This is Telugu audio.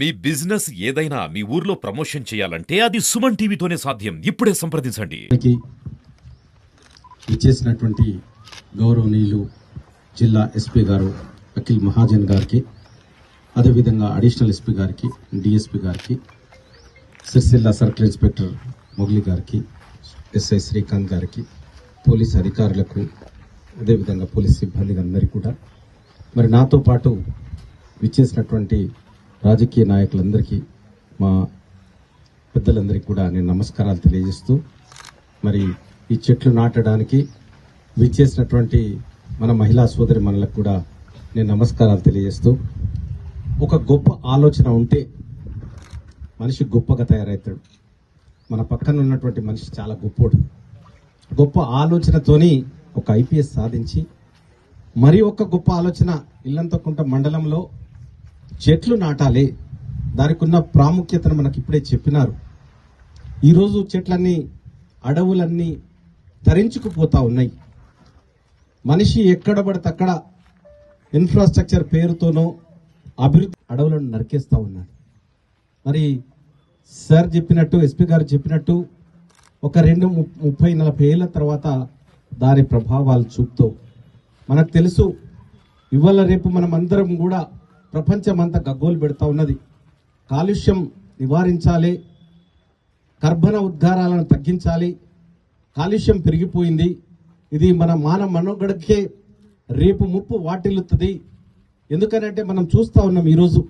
మీ బిజినెస్ ఏదైనా మీ ఊర్లో ప్రమోషన్ చేయాలంటే అది సుమన్ టీవీతోనే సాధ్యం. ఇప్పుడే సంప్రదించండి. ఇచ్చేసినటువంటి గౌరవనీయులు జిల్లా ఎస్పీ గారు అఖిల్ మహాజన్ గారికి అదేవిధంగా అడిషనల్ ఎస్పీ గారికి డిఎస్పీ గారికి సిరిసిల్ల సర్కిల్ ఇన్స్పెక్టర్ మొగ్లి గారికి ఎస్ఐ శ్రీకాంత్ గారికి పోలీస్ అధికారులకు అదేవిధంగా పోలీస్ సిబ్బందికి అందరికీ కూడా. మరి నాతో పాటు విచ్చేసినటువంటి రాజకీయ నాయకులందరికీ మా పెద్దలందరికీ కూడా నేను నమస్కారాలు తెలియజేస్తూ మరి ఈ చెట్లు నాటడానికి విచ్చేసినటువంటి మన మహిళా సోదరి మనలకు కూడా నేను నమస్కారాలు తెలియజేస్తూ ఒక గొప్ప ఆలోచన ఉంటే మనిషి గొప్పగా తయారవుతాడు మన పక్కన ఉన్నటువంటి మనిషి చాలా గొప్పోడు. గొప్ప ఆలోచనతోని ఒక ఐపీఎస్ సాధించి మరి ఒక గొప్ప ఆలోచన ఇల్లంతకుంట మండలంలో చెట్లు నాటాలి. దానికి ఉన్న ప్రాముఖ్యతను మనకి ఇప్పుడే చెప్పినారు. ఈరోజు చెట్లన్నీ అడవులన్నీ తరించుకుపోతూ ఉన్నాయి. మనిషి ఎక్కడ పడితే అక్కడ ఇన్ఫ్రాస్ట్రక్చర్ పేరుతోనో అభివృద్ధి అడవులను నరికేస్తూ ఉన్నాడు. మరి సార్ చెప్పినట్టు ఎస్పీ గారు చెప్పినట్టు ఒక రెండు ముప్పై నలభై ఏళ్ళ తర్వాత దాని ప్రభావాలు చూపుతూ మనకు తెలుసు ఇవాళ రేపు మనం అందరం కూడా ప్రపంచం అంతా గగ్గోలు పెడతా ఉన్నది. కాలుష్యం నివారించాలి. కర్బన ఉద్గారాలను తగ్గించాలి. కాలుష్యం పెరిగిపోయింది. ఇది మన మానవ మనోగడకే రేపు ముప్పు వాటిల్లుతుంది. ఎందుకనంటే మనం చూస్తా ఉన్నాం ఈరోజు